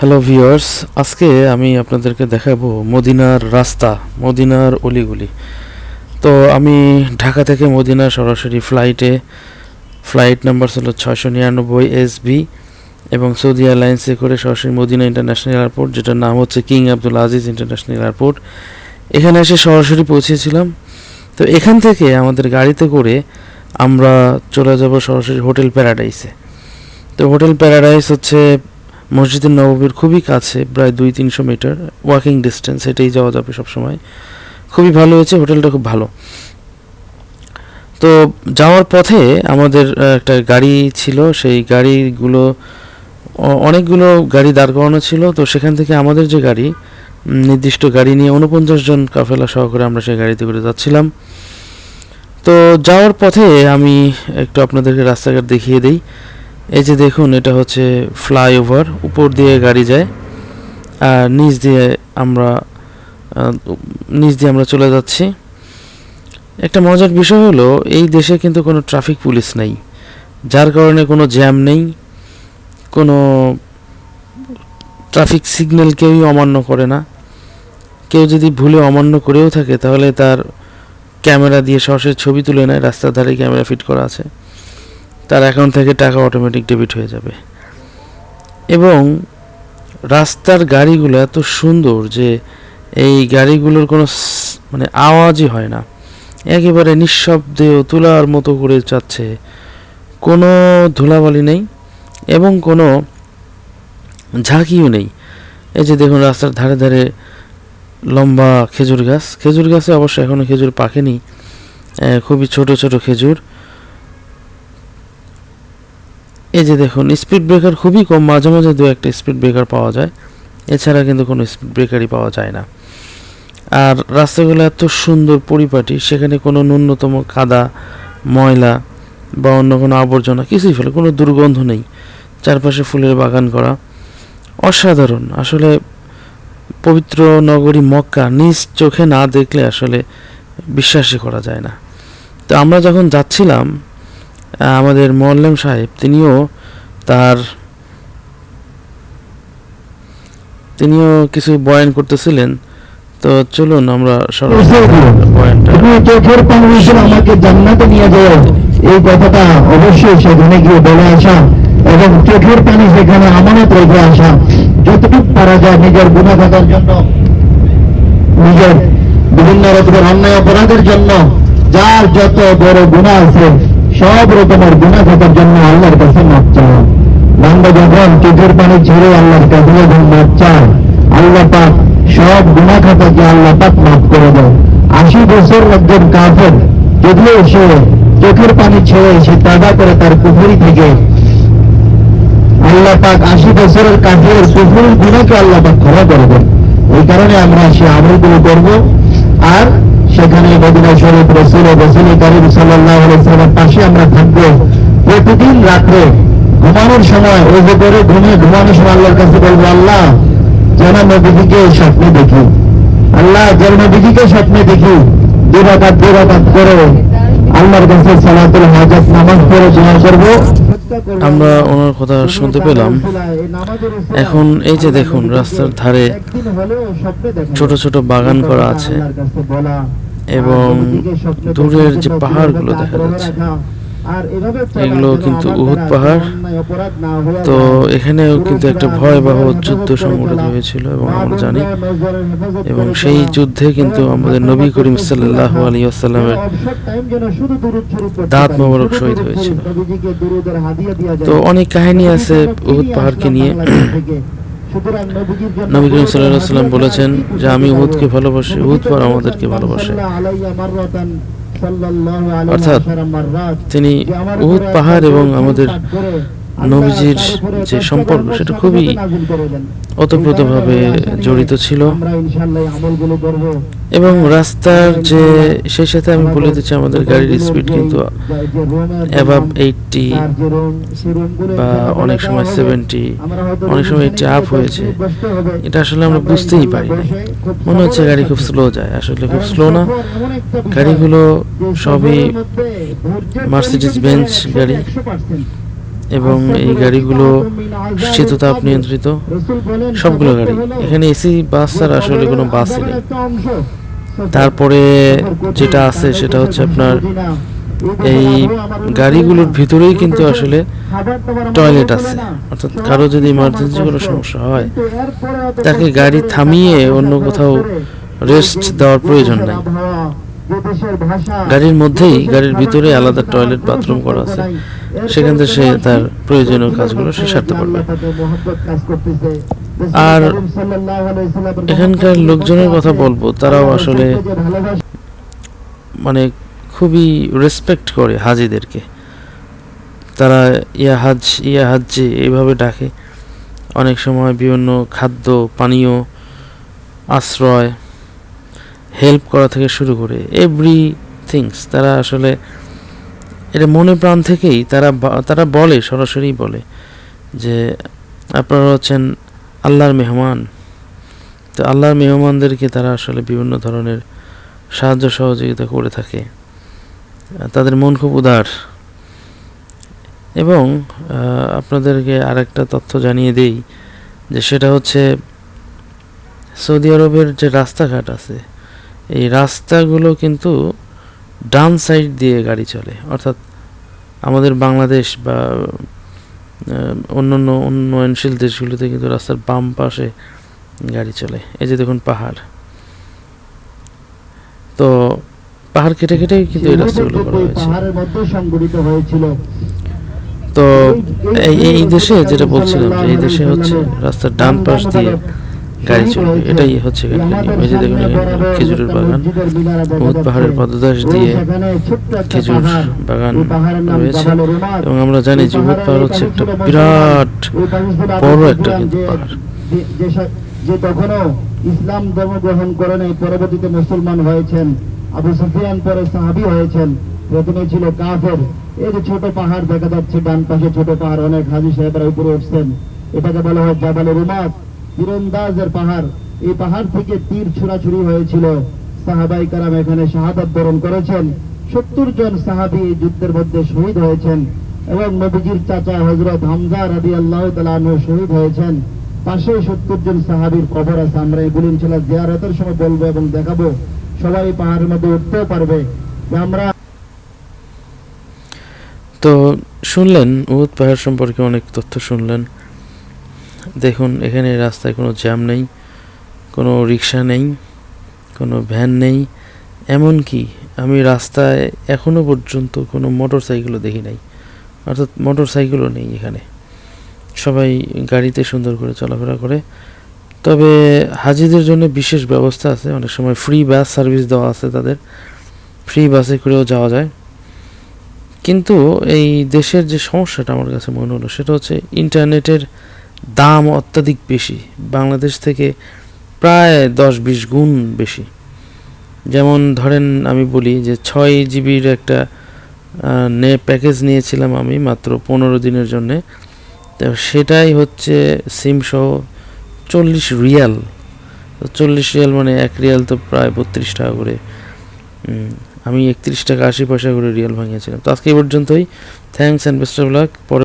Hello viewers আজকে আমি আপনাদেরকে দেখাবো মদিনার রাস্তা, মদিনার অলিগুলি। তো আমি ঢাকা থেকে মদিনা সরাসরি ফ্লাইটে ফ্লাইট নাম্বার ছিল ছয়শো নিরানব্বই এসবি এবং সৌদি এয়ারলাইন্সে করে সরাসরি মদিনা ইন্টারন্যাশনাল এয়ারপোর্ট যেটার নাম হচ্ছে King Abdul Aziz International Airport এখানে এসে সরাসরি পৌঁছেছিলাম। তো এখান থেকে আমাদের গাড়িতে করে আমরা চলে যাব সরাসরি হোটেল প্যারাডাইসে তো হোটেল প্যারাডাইস হচ্ছে মসজিদের নববীর খুবই কাছে, প্রায় দুই তিনশো মিটার ওয়াকিং ডিস্টেন্স এটাই যাওয়া যাবে সবসময়। খুবই ভালো হয়েছে, হোটেলটা খুব ভালো। তো যাওয়ার পথে আমাদের একটা গাড়ি ছিল, সেই গাড়িগুলো অনেকগুলো গাড়ি দাঁড় করানো ছিল। তো সেখান থেকে আমাদের যে গাড়ি নির্দিষ্ট গাড়ি নিয়ে উনপঞ্চাশ জন কাফেলা সহকারে আমরা সেই গাড়িতে করে যাচ্ছিলাম। তো যাওয়ার পথে আমি একটু আপনাদেরকে রাস্তাঘাট দেখিয়ে দিই। এই যে দেখুন, এটা হচ্ছে ফ্লাইওভার। উপর দিয়ে গাড়ি যায়, আর নিচ দিয়ে আমরা নিচ দিয়ে আমরা চলে যাচ্ছি। একটা মজার বিষয় হলো, এই দেশে কিন্তু কোনো ট্রাফিক পুলিশ নেই। যার কারণে কোনো জ্যাম নেই, কোনো ট্রাফিক সিগন্যাল কেউই অমান্য করে না। কেউ যদি ভুলে অমান্য করেও থাকে, তাহলে তার ক্যামেরা দিয়ে সরাসরি ছবি তুলে নেয়, রাস্তার ধারে ক্যামেরা ফিট করা আছে। তার অ্যাকাউন্ট থেকে টাকা অটোমেটিক ডেবিট হয়ে যাবে। এবং রাস্তার গাড়িগুলো এত সুন্দর যে এই গাড়িগুলোর কোনো মানে আওয়াজই হয় না। একেবারে নিঃশব্দে তুলার মতো করে যাচ্ছে। কোনো ধুলাবালি নেই এবং কোনো ঝাঁকিও নেই। এই যে দেখুন রাস্তার ধারে ধারে লম্বা খেজুর গাছ। খেজুর গাছে অবশ্য এখনও খেজুর পাকেনি। খুবই ছোট ছোট খেজুর। এই যে দেখুন স্পিড ব্রেকার খুবই কম, মাঝে মাঝে দু একটা স্পিড ব্রেকার পাওয়া যায়। এছাড়া কিন্তু কোনো স্পিড ব্রেকারই পাওয়া যায় না। আর রাস্তাগুলো এত সুন্দর পরিপাটি, সেখানে কোনো ন্যূনতম কাদা, ময়লা বা অন্য কোনো আবর্জনা কিছুই ফেলে, কোনো দুর্গন্ধ নেই। চারপাশে ফুলের বাগান করা। অসাধারণ। আসলে পবিত্র নগরী মক্কা নিজ চোখে না দেখলে আসলে বিশ্বাসই করা যায় না। তো আমরা যখন যাচ্ছিলাম আমাদের মোয়াল্লেম সাহেব, তিনিও তার তিনিও কিছু বয়ান করতেছিলেন। তো চলুন আমরা বয়ানটা আমাকে জান্নাতে নিয়ে যাও এই কথাটা অবশ্যই সেখানে গিয়ে বলে আসা এবং চোখের পানি সেখানে আমানত রেখে আসা। যতটুকু পারা যায় নিজের জন্য নিজের বিভিন্ন রকমের অন্যায় অপরাধের জন্য যার যত বড় গুণা আছে সব রকমের গুণা থাকার জন্য আল্লাহর কাছে মাপ চাওয়া। বান্দা যখন চোখের পানি ছেড়ে আল্লাহর কাছে মাপ চায় আল্লাহ পাক সব গুণা খাতাকে আল্লাহ পাক মাফ করে দেয় আশি বছর একজন কাফের যদিও সে চোখের পানি ছেড়ে সে তাদা করে তার পুকুরি থেকে আল্লাহ পাক আশি বছরের কাফের কুফুরের গুণাকে আল্লাহ পাক ক্ষমা করে দেন। এই কারণে আমরা সে আমলগুলো করব। আর সেখানে মদিনা শরীফ রসুল রসুল করিম সাল্লাহ সাল্লামের পাশে আমরা থাকব। প্রতিদিন রাত্রে ঘুমানোর সময়, ওই যে করে ঘুমিয়ে ঘুমানোর সময় আল্লাহর কাছে বলব, আল্লাহ, যেন নবীজিকে স্বপ্নে দেখি। আল্লাহ, যেন নবীজিকে স্বপ্নে দেখি। দুরাকাত দুরাকাত করে আল্লাহর কাছে সালাতুল হাজাত নামাজ পড়ে দোয়া করব। আমরা ওনার কথা শুনতে পেলাম। এখন এই যে দেখুন, রাস্তার ধারে ছোট ছোট বাগান করা আছে এবং দূরের যে পাহাড়গুলো দেখা যাচ্ছে। এগুলো কিন্তু উহুদ পাহাড়। তো এখানেও কিন্তু একটা ভয়াবহ যুদ্ধ সংঘটিত হয়েছিল এবং আমরা জানি এবং সেই যুদ্ধে কিন্তু আমাদের নবী করিম সাল্লাহ আলী আসাল্লামের দাঁত মোবারক শহীদ হয়েছিল। তো অনেক কাহিনী আছে উহুদ পাহাড়কে নিয়ে। নবী করিম সাল্লাহ সাল্লাম বলেছেন যে আমি উহুদকে ভালোবাসি উহুদ পর আমাদেরকে ভালোবাসে। অর্থাৎ তিনি উহুদ পাহাড় এবং আমাদের নবীজির যে সম্পর্ক, সেটা খুবই ওতপ্রোতভাবে জড়িত ছিল। এবং রাস্তার যে, সেই সাথে আমি বলে দিচ্ছি, আমাদের গাড়ির স্পিড কিন্তু অ্যাভাব এইটটি বা অনেক সময় সেভেন্টি অনেক সময় এইটটি আপ হয়েছে। এটা আসলে আমরা বুঝতেই পারি না মনে হচ্ছে গাড়ি খুব স্লো যায়। আসলে খুব স্লো না। গাড়িগুলো সবই মার্সিডিস বেঞ্চ গাড়ি। এবং এই গাড়িগুলো শীত তাপ নিয়ন্ত্রিত সবগুলো গাড়ি। এখানে এসি বাস ছাড়া আসলে কোনো বাসই নেই। তারপরে যেটা আছে সেটা হচ্ছে আপনার এই গাড়িগুলোর ভিতরেই কিন্তু আসলে টয়লেট আছে। অর্থাৎ কারও যদি ইমার্জেন্সি কোনো সমস্যা হয় তাকে গাড়ি থামিয়ে অন্য কোথাও রেস্ট দেওয়ার প্রয়োজন নাই। গাড়ির মধ্যেই গাড়ির ভিতরে আলাদা টয়লেট বাথরুম করা আছে। সেখান থেকে সে তার প্রয়োজনীয় কাজগুলো সে সারতে পারবে। আর এখানকার লোকজনের কথা বলব তারাও আসলে মানে খুবই রেসপেক্ট করে হাজিদেরকে। তারা ইয়া হাজ ইয়া হাজ্জে এইভাবে ডাকে। অনেক সময় বিভিন্ন খাদ্য পানীয় আশ্রয় হেল্প করা থেকে শুরু করে এভরি থিংস তারা আসলে এটা মনে প্রাণ থেকেই তারা তারা বলে, সরাসরি বলে যে আপনারা হচ্ছেন আল্লাহর মেহমান। তো আল্লাহর মেহমানদেরকে তারা আসলে বিভিন্ন ধরনের সাহায্য সহযোগিতা করে থাকে। তাদের মন খুব উদার। এবং আপনাদেরকে আরেকটা তথ্য জানিয়ে দেই যে সেটা হচ্ছে সৌদি আরবের যে রাস্তাঘাট আছে, এই রাস্তাগুলো কিন্তু ডান সাইড দিয়ে গাড়ি চলে। অর্থাৎ আমাদের বাংলাদেশ বা অন্যান্য উন্নয়নশীল দেশগুলোতে কিন্তু রাস্তার বাম পাশে গাড়ি চলে। এই যে দেখুন পাহাড়। তো পাহাড় কেটে কেটে কিন্তু এই রাস্তাগুলো করা হয়েছে। তো এই এই দেশে যেটা বলছিলাম যে এই দেশে হচ্ছে রাস্তার ডান পাশ দিয়ে গাড়ি চলবে, এটাই হচ্ছে এই দেখুন খেজুরের বাগান, বহুত পাহাড়ের পদদাস দিয়ে খেজুর বাগান রয়েছে। এবং আমরা জানি যে উহুদ পাহাড় হচ্ছে একটা বিরাট বড় একটা কিন্তু পাহাড়। যে- তখনও ইসলাম ধর্ম গ্রহণ করেন পরবর্তীতে মুসলমান হয়েছেন আবু সুফিয়ান পরে সাহাবি হয়েছেন প্রথমে ছিল কাফের এই যে ছোট পাহাড় দেখা যাচ্ছে ডান পাশে ছোট পাহাড় অনেক হাজি সাহেবরা উপরে উঠছেন এটাকে বলা হয় জাবালে রুমাত তীরন্দাজের পাহাড়। এই পাহাড় থেকে তীর ছুড়াছুড়ি হয়েছিল। সাহাবাই কারাম এখানে শাহাদাত বরণ করেছেন। সত্তর জন সাহাবি এই যুদ্ধের মধ্যে শহীদ হয়েছেন এবং নবীজির চাচা হজরত হামজা রাদি আল্লাহ তালু শহীদ হয়েছেন। পাশে সত্তর জন সাহাবির কবর আছে, আমরা এগুলি ইনশাল্লাহ জিয়ারতের সময় বলব এবং দেখাবো। সবাই পাহাড়ের মধ্যে উঠতেও পারবে। আমরা তো শুনলেন, উহুদ পাহাড় সম্পর্কে অনেক তথ্য শুনলেন। দেখুন, এখানে রাস্তায় কোনো জ্যাম নেই, কোনো রিক্সা নেই, কোনো ভ্যান নেই, এমনকি আমি রাস্তায় এখনও পর্যন্ত কোনো মোটর সাইকেলও দেখি নাই। অর্থাৎ মোটর সাইকেলও নেই এখানে। সবাই গাড়িতে সুন্দর করে চলাফেরা করে। তবে হাজিদের জন্য বিশেষ ব্যবস্থা আছে। অনেক সময় ফ্রি বাস সার্ভিস দেওয়া আছে তাদের। ফ্রি বাসে করেও যাওয়া যায়। কিন্তু এই দেশের যে সমস্যাটা আমার কাছে মনে হলো, সেটা হচ্ছে ইন্টারনেটের দাম অত্যাধিক বেশি। বাংলাদেশ থেকে প্রায় দশ বিশ গুণ বেশি। যেমন ধরেন আমি বলি যে ছয় জিবির একটা নে প্যাকেজ নিয়েছিলাম আমি মাত্র পনেরো দিনের জন্যে। তো সেটাই হচ্ছে সিম সহ চল্লিশ রিয়াল। চল্লিশ রিয়াল মানে এক রিয়াল তো প্রায় বত্রিশ টাকা করে। আমি একত্রিশ টাকা আশি পয়সা করে রিয়াল ভাঙিয়েছিলাম। তো আজকে পর্যন্তই। Thanks and best of luck পরে